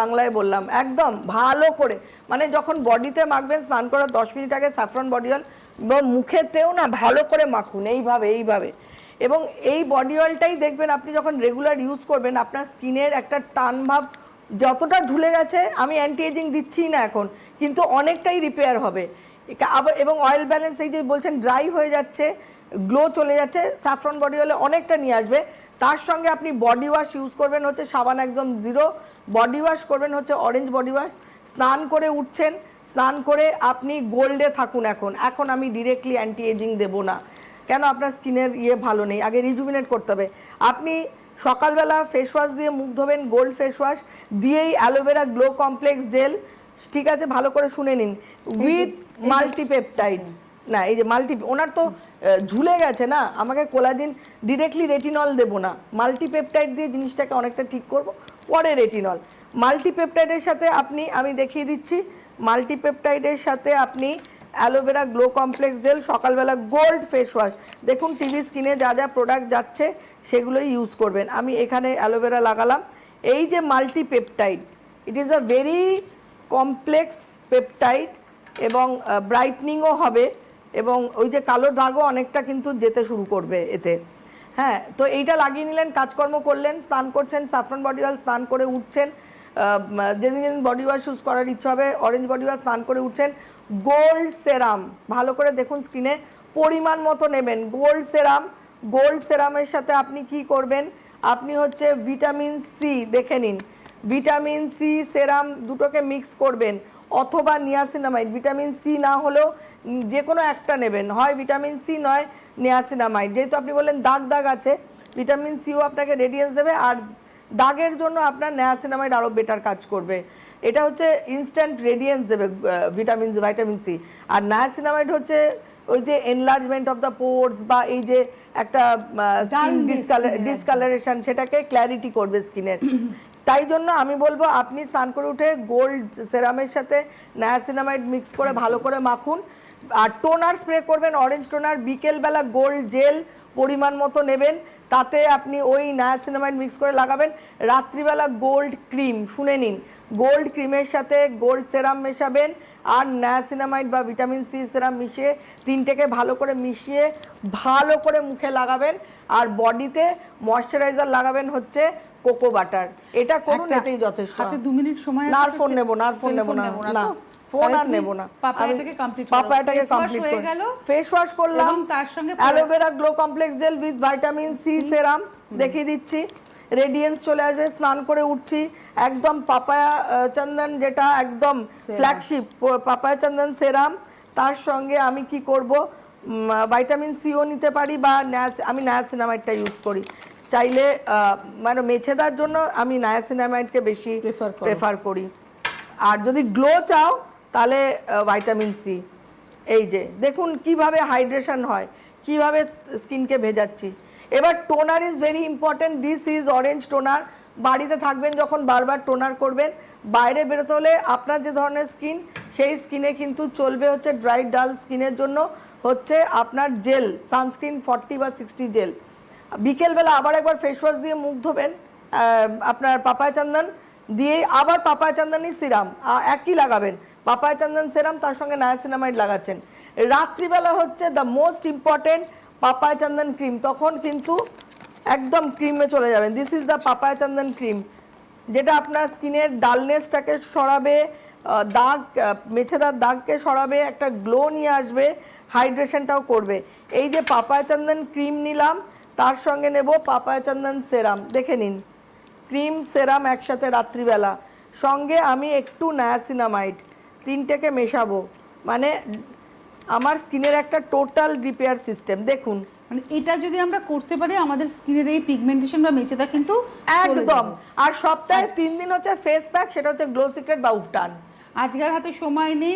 বাংলায় বললাম, একদম ভালো করে। মানে যখন বডিতে মাখবেন, স্নান করার দশ মিনিট আগে স্যাফরন বডি অয়েল মুখেতেও না ভালো করে মাখুন, এইভাবে এইভাবে। এবং এই বডি অয়েলটাই দেখবেন আপনি যখন রেগুলার ইউজ করবেন, আপনার স্কিনের একটা টান ভাব যতটা ঝুলে গেছে, আমি অ্যান্টি এজিং দিচ্ছি না এখন, কিন্তু অনেকটাই রিপেয়ার হবে। আবার এবং অয়েল ব্যালেন্স এই যে বলছেন ড্রাই হয়ে যাচ্ছে গ্লো চলে যাচ্ছে স্যাফরন বডি অয়েলে অনেকটা নিয়ে আসবে। তার সঙ্গে আপনি বডি ওয়াশ ইউজ করবেন হচ্ছে সাবান একদম জিরো বডি ওয়াশ করবেন হচ্ছে অরেঞ্জ বডি ওয়াশ স্নান করে উঠছেন স্নান করে আপনি গোল্ডে থাকুন এখন। এখন আমি ডিরেক্টলি অ্যান্টি এজিং দেবো না। কেন? আপনার স্কিনের ইয়ে ভালো নেই। আগে রিজুভিনেট করতে হবে। আপনি সকালবেলা ফেস ওয়াশ দিয়ে মুখ ধোবেন গোল্ড ফেস ওয়াশ দিয়েই aloe vera glow complex gel ঠিক আছে? ভালো করে শুনে নিন। উইথ মাল্টিপেপটাইড না এই যে মাল্টি ওনার তো ঝুলে গেছে না, আমাকে কোলাজিন ডিরেক্টলি রেটিনল দেবো না। মাল্টিপেপটাইড দিয়ে জিনিসটাকে অনেকটা ঠিক করব, পরে রেটিনল মাল্টিপেপটাইডের সাথে আপনি, আমি দেখিয়ে দিচ্ছি মাল্টিপেপটাইডের সাথে আপনি aloe vera glow complex gel, সকালবেলা গোল্ড ফেস ওয়াশ। দেখুন, টিভি স্কিনে যা যা প্রোডাক্ট যাচ্ছে, সেগুলোই ইউজ করবেন। আমি এখানে অ্যালোভেরা লাগালাম। এই যে multipeptide it is a very complex peptide এবং ব্রাইটনিংও হবে। এবং ওই যে কালো দাগও অনেকটা কিন্তু যেতে শুরু করবে এতে। হ্যাঁ তো এইটা লাগিয়ে নিলেন, কাজকর্ম করলেন, স্নান করছেন সাফরন বডি অয়েল স্নান করে উঠছেন যেদিন যেদিন বডি ওয়াশ ইউজ করার ইচ্ছা হবে অরেঞ্জ বডি ওয়াশ স্নান করে উঠছেন। গোল্ড সেরাম ভালো করে দেখুন স্ক্রিনে পরিমাণ মতো নেবেন। গোল্ড সেরাম গোল্ড সেরামের সাথে আপনি কি করবেন? আপনি হচ্ছে ভিটামিন সি দেখে নিন। ভিটামিন সি সেরাম দুটোকে মিক্স করবেন। অথবা নিয়াসিনামাইড ভিটামিন সি না হলেও যে কোনো একটা নেবেন। হয় ভিটামিন সি নয় নিয়াসিনামাইড। যেহেতু আপনি বললেন দাগ দাগ আছে ভিটামিন সিও আপনাকে রেডিয়েন্স দেবে আর দাগের জন্য আপনার নিয়াসিনামাইড আরও বেটার কাজ করবে। এটা হচ্ছে ইনস্ট্যান্ট রেডিয়েন্স দেবে ভিটামিন ভাইটামিন সি আর নায়াসিনামাইড হচ্ছে ওই যে এনলার্জমেন্ট অফ দ্য পোর্স বা এই যে একটা ডিসকালারেশন সেটাকে ক্ল্যারিটি করবে স্কিনের তাই জন্য আমি বলব, আপনি স্নান করে উঠে গোল্ড সেরামের সাথে নায়াসিনামাইড মিক্স করে ভালো করে মাখুন। আর টোনার স্প্রে করবেন অরেঞ্জ টোনার বিকেলবেলা গোল্ড জেল পরিমাণ মতো নেবেন। তাতে আপনি ওই নায়াসিনামাইড মিক্স করে লাগাবেন। রাত্রিবেলা গোল্ড ক্রিম শুনে নিন। গোল্ড ক্রিমের সাথে গোল্ড সেরাম মেশাবেন আর নায়াসিনামাইড বা ভিটামিন সি সেরাম মিশিয়ে তিনটেকে ভালো করে মিশিয়ে ভালো করে মুখে লাগাবেন। আর বডিতে ময়শ্চারাইজার লাগাবেন হচ্ছে কোকো বাটার। এটা একটা এতেই যথেষ্ট। হাতে দু মিনিট সময় না আর ফোন? নেব না আর ফোন নেব না। না ফোন আর নেব না। পাপায়াটাকে করো। পাপায়াটাকে কমপ্লিট হয়ে করে গেল। ফেস ওয়াশ করলাম। এবং তার সঙ্গে aloe vera glow complex gel with vitamin C serum দেখিয়ে দিচ্ছি। রেডিয়েন্স চলে আসবে স্নান করে উঠছি। একদম পাপায়া চন্দন যেটা একদম ফ্ল্যাগশিপ পাপায়া চন্দন সেরাম। তার সঙ্গে আমি কি করব? ভাইটামিন সিও নিতে পারি বা ন্যাস- আমি নায়াসিনামাইডটা ইউজ করি। চাইলে মানে মেছেদার জন্য আমি নায়াসিনামাইডকে বেশি প্রেফার করি। আর যদি গ্লো চাও তাহলে ভাইটামিন সি এই যে দেখুন কীভাবে হাইড্রেশন হয় কীভাবে স্কিনকে ভেজাচ্ছি। এবার toner is very important this is orange toner বাড়িতে থাকবেন যখন বারবার টোনার করবেন। বাইরে বেরোতে হলে আপনার যে ধরনের স্কিন সেই স্কিনে কিন্তু চলবে হচ্ছে ড্রাই ডাল স্কিনের জন্য হচ্ছে আপনার জেল সানস্ক্রিন ফর্টি বা সিক্সটি জেল বিকেলবেলা আবার একবার ফেস ওয়াশ দিয়ে মুখ ধোবেন আপনার পাপায় চন্দন দিয়ে আবার পাপায় চন্দনই সিরাম একই লাগাবেন। পাপায় চন্দন সিরাম, তার সঙ্গে নায়াসিনামাইড লাগাচ্ছেন। রাত্রিবেলা হচ্ছে the most important papaya chandan cream তখন কিন্তু একদম ক্রিমে চলে যাবেন। This is the papaya chandan cream যেটা আপনার স্কিনের ডালনেসটাকে সরাবে দাগ মেছেদার দাগকে সরাবে, একটা গ্লো নিয়ে আসবে হাইড্রেশনটাও করবে। এই যে পাপায় চন্দন ক্রিম নিলাম তার সঙ্গে নেব পাপায় চন্দন সেরাম। দেখে নিন। ক্রিম সেরাম একসাথে রাত্রিবেলা। সঙ্গে আমি একটু নায়াসিনামাইড। তিনটেকে মেশাবো। মানে আমার স্কিনের একটা টোটাল রিপেয়ার সিস্টেম। দেখুন। মানে এটা যদি আমরা করতে পারি আমাদের স্কিনের এই পিগমেন্টেশন বা মেচেদা কিন্তু একদম। আর সপ্তাহে তিন দিন হচ্ছে ফেস প্যাক সেটা হচ্ছে গ্লো সিক্রেট বা উপটান। আজকের হাতে সময় নেই।